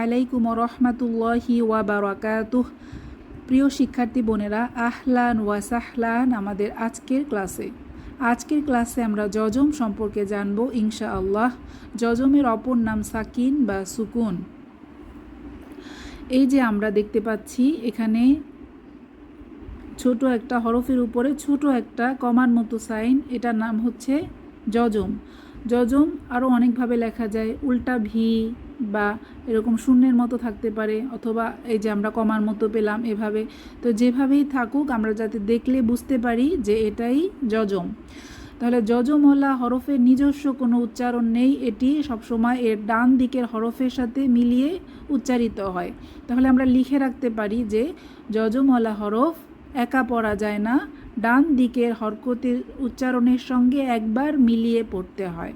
আলাইকুম রহমাতুল্লাহি ওয়া বারাকাতুহ প্রিয় শিক্ষার্থী বোনেরা, আহলান ওয়া সাহলান আমাদের আজকের ক্লাসে। আজকের ক্লাসে আমরা যজম সম্পর্কে জানব ইনশা আল্লাহ যজমের অপর নাম সাকিন বা সুকুন। এই যে আমরা দেখতে পাচ্ছি, এখানে ছোট একটা হরফের উপরে ছোট একটা কমার মতো সাইন, এটার নাম হচ্ছে যজম। যজম আরও অনেকভাবে লেখা যায়, উল্টা ভি বা এরকম শূন্যের মতো থাকতে পারে অথবা এই যে আমরা কমার মতো পেলাম এভাবে। তো যেভাবেই থাকুক আমরা যাতে দেখলে বুঝতে পারি যে এটাই যজম। তাহলে যজমহলা হরফের নিজস্ব কোনো উচ্চারণ নেই, এটি সবসময় এর ডান দিকের হরফের সাথে মিলিয়ে উচ্চারিত হয়। তাহলে আমরা লিখে রাখতে পারি যে যজমহলা হরফ একা পড়া যায় না, ডান দিকের হরকতের উচ্চারণের সঙ্গে একবার মিলিয়ে পড়তে হয়।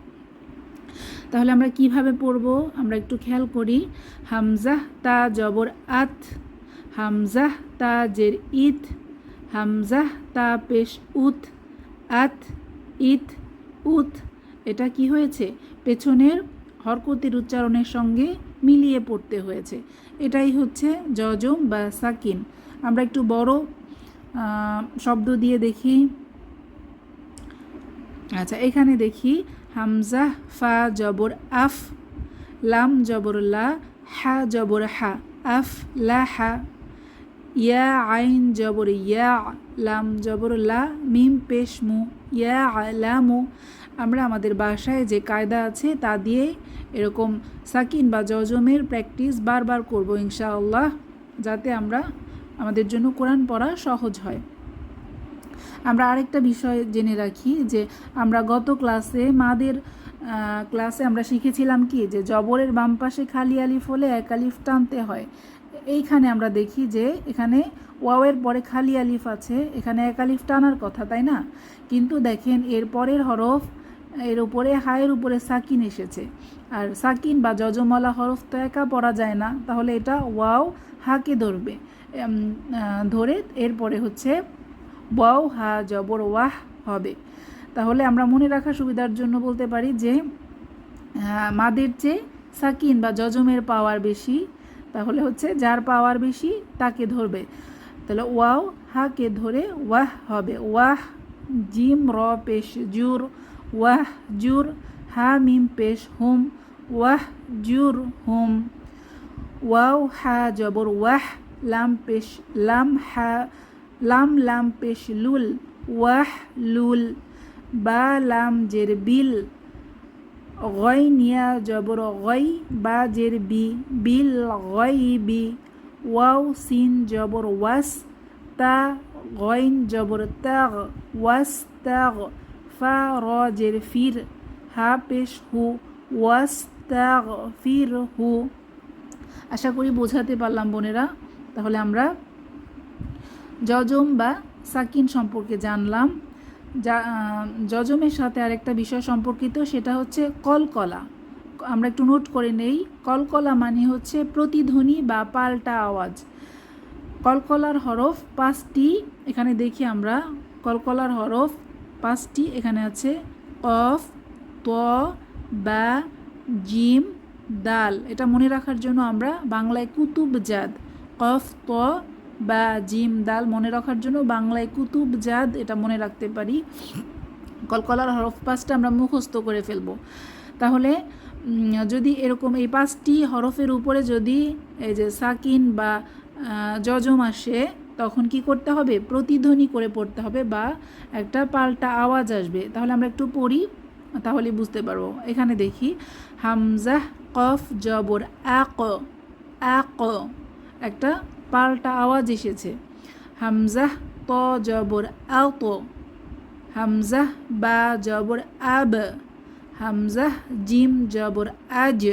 তাহলে আমরা কীভাবে পড়ব? আমরা একটু খেয়াল করি। হামজাহ তা, জবর, আত। হামজাহ তা, জের, ইত। হামজাহ তা, পেশ, উত। আত, ইত, উত। এটা কি হয়েছে? পেছনের হরকতের উচ্চারণের সঙ্গে মিলিয়ে পড়তে হয়েছে। এটাই হচ্ছে যজম বা সাকিন। আমরা একটু বড় শব্দ দিয়ে দেখি। আচ্ছা এখানে দেখি। হামজা, ফা জবর আফ, লাম জবর লা, হা জবর হা, আফ লা হা, ইয়া আইন জবর ইয়া, লাম জবর লা, মিম পেশ মু, ইয়া লামু আমরা আমাদের বাসায় যে কায়দা আছে তা দিয়ে এরকম সাকিন বা জজমের প্র্যাকটিস বারবার করব ইনশাআল্লাহ, যাতে আমরা আমাদের জন্য কোরআন পড়া সহজ হয়। আমরা আরেকটা বিষয় জেনে রাখি যে আমরা গত ক্লাসে মাদের ক্লাসে আমরা শিখেছিলাম কি যে জবরের বাম পাশে খালি আলিফ হলে এক আলিফ টানতে হয়। এইখানে আমরা দেখি যে এখানে ওয়াওয়ের পরে খালি আলিফ আছে, এখানে এক আলিফ টানার কথা, তাই না? কিন্তু দেখেন এর পরের হরফ, এর উপরে হায়ের উপরে সাকিন এসেছে। আর সাকিন বা যজমলা হরফ তো একা পড়া যায় না, তাহলে এটা ওয়াও হাকে ধরবে। ধরে এরপরে হচ্ছে ওয়াও, হা, জবর, ওয়াহ, হবে। তাহলে আমরা মনে রাখার সুবিধার জন্য বলতে পারি যে মাদের চেয়ে সাকিন বা যজমের পাওয়ার বেশি, তাহলে হচ্ছে যার পাওয়ার বেশি তাকে ধরবে। তাহলে ওয়াও, হাকে ধরে ওয়াহ হবে। ওয়াহ, জিম, র, পেশ, জুর, ওয়াহ, জুর, হা, মিম, পেশ, হুম, ওয়াহ, জুর, হুম, ওয়াও, হা, জবর, ওয়াহ, লাম, পেশ, লাম, হা লাম লাম পেশ লুল, ওয়াহ লুল, বা লাম জের বিল, গয় নিয়া জবর গয়, বা জের বি, বিল গয় বি, ওয়াও সিন জবর ওয়াস, তা গয়ন জবর তাগ, ওয়াস তাগ, ফা র জের ফির, হা পেশ হু, ওয়াস তাগ ফির হু। আশা করি বোঝাতে পারলাম বোনেরা, তাহলে আমরা যজম বা সাকিন সম্পর্কে জানলাম। যা যজমের সাথে আরেকটা বিষয় সম্পর্কিত, সেটা হচ্ছে কলকলা। আমরা একটু নোট করে নেই। কলকলা মানে হচ্ছে প্রতিধ্বনি বা পাল্টা আওয়াজ। কলকলার হরফ পাঁচটি, এখানে দেখি আমরা। কলকলার হরফ পাঁচটি, এখানে আছে অফ, ত, বা, জিম, দাল। এটা মনে রাখার জন্য আমরা বাংলায় কুতুব জাদ কফ, ত বা জিম দাল মনে রাখার জন্য বাংলায় কুতুব জাদ এটা মনে রাখতে পারি। কলকলার হরফ পাঁচটা আমরা মুখস্থ করে ফেলব। তাহলে যদি এরকম এই পাঁচটি হরফের উপরে যদি এই যে সাকিন বা যজম আসে, তখন কি করতে হবে? প্রতিধ্বনি করে পড়তে হবে বা একটা পাল্টা আওয়াজ আসবে। তাহলে আমরা একটু পড়ি তাহলে বুঝতে পারব। এখানে দেখি, হামজাহ, কফ, জবর, আক আক, একটা পাল্টা আওয়াজ এসেছে। হামজাহ ত জবর আত। হামজাহ বা জবর আব। হামজাহ জিম জবর আজ।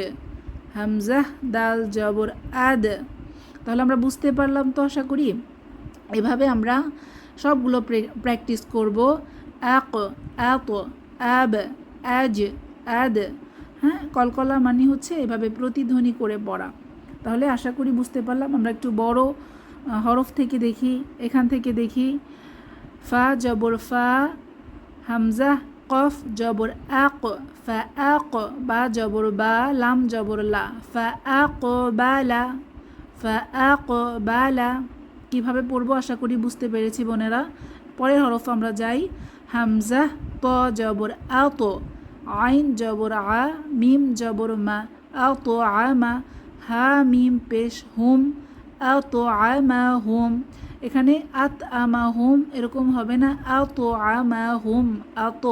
হামজাহ দাল জবর আদ। তাহলে আমরা বুঝতে পারলাম তো আশা করি। এভাবে আমরা সবগুলো প্র্যাকটিস করব। আক, আত, আব, আজ, আদ। হ্যাঁ কলকলা মানে হচ্ছে এভাবে প্রতিধ্বনি করে পড়া। তাহলে আশা করি বুঝতে পারলাম। আমরা একটু বড় হরফ থেকে দেখি, এখান থেকে দেখি। ফা, জবর ফা, হামজা, কফ, জবর আক, ফা, আক, বা, জবর বা, লাম, জবর লা, ফা, আক বালা ফা, আক বালা কীভাবে পড়ব আশা করি বুঝতে পেরেছি বোনেরা। পরের হরফ আমরা যাই। হামজা ত জবর আত, আইন, জবর আ, মিম, জবর মা, আত আমা হা মিম পেশ হুম আত আমা হুম এখানে আত আমা হুম এরকম হবে না আত আমা হুম আত।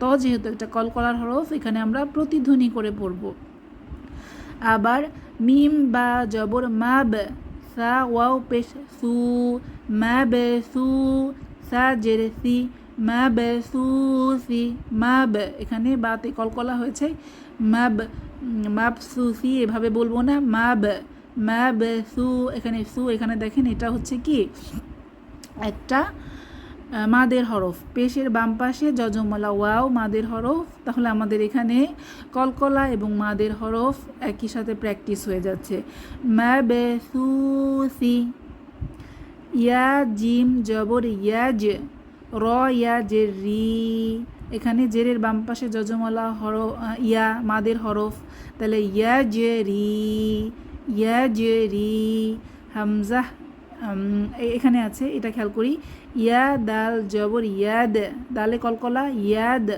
ত যেহেতু একটা কলকলার হরফ, এখানে আমরা প্রতিধ্বনি করে পড়ব। আবার মিম বা জবর মাব, সা, ওয়াও পেশ সু মাব সু, সা, জের সি মাব সু সি মাব এখানে বাতে কলকলা হয়েছে। মাব মাব সু সি এভাবে বলব না। মাব মাব সু এখানে সু, এখানে দেখেন, এটা হচ্ছে কি? একটা মাদের হরফ। পেশের বাম পাশে যজমলা ওয়াও, মাদের হরফ। তাহলে আমাদের এখানে কলকলা এবং মাদের হরফ একই সাথে প্র্যাকটিস হয়ে যাচ্ছে। মা বে সু সি ইয়া, জিম, জবর, ইয়াজ। র ইয়া জে রি এখানে জেরের বাম পাশে যজমলা হর ইয়া মাদের হরফ। তাহলে ইয়া জে রি ইয়া জে রি হামজা উম, এ- এখানে আছে এটা খেয়াল করি। ইয়া দাল জবর ইয়াদ। দালে কলকলা ইয়াদ।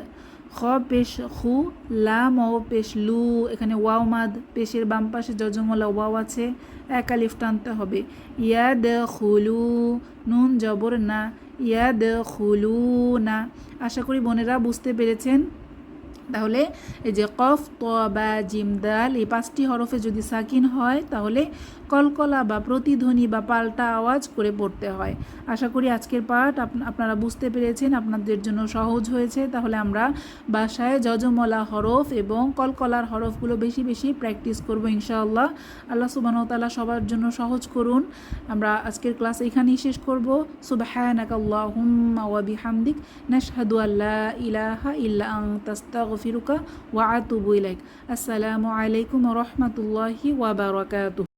খ পেশ খু লাম ও পেশ লু। এখানে ওয়াও মাদ। পেশের বাম পাশে যজমলা ওয়াও আছে। এক আলিফ টানতে হবে। ইয়াদ খুলু নুন জবর না ইয়াদ খুলু না আশা করি বোনেরা বুঝতে পেরেছেন? তাহলে এই যে কফ, ত, বা, জিম, দাল, এই পাঁচটি হরফে যদি সাকিন হয়, তাহলে কলকলা বা প্রতিধ্বনি বা পাল্টা আওয়াজ করে পড়তে হয়। আশা করি আজকের পাঠ আপ- আপনারা বুঝতে পেরেছেন, আপনাদের জন্য সহজ হয়েছে। তাহলে আমরা বাসায় যজমলা হরফ এবং কলকলার হরফগুলো বেশি বেশি প্র্যাকটিস করব ইনশাআল্লাহ। আল্লাহ সুবাহতাল্লাহ সবার জন্য সহজ করুন। আমরা আজকের ক্লাস এখানেই শেষ করব। বিহামদিক। নাশহাদু আল্লা ইলাহা ইল্লা ওয়া আসসালামু আলাইকুম রাহমাতুল্লাহি বারাকাতুহু।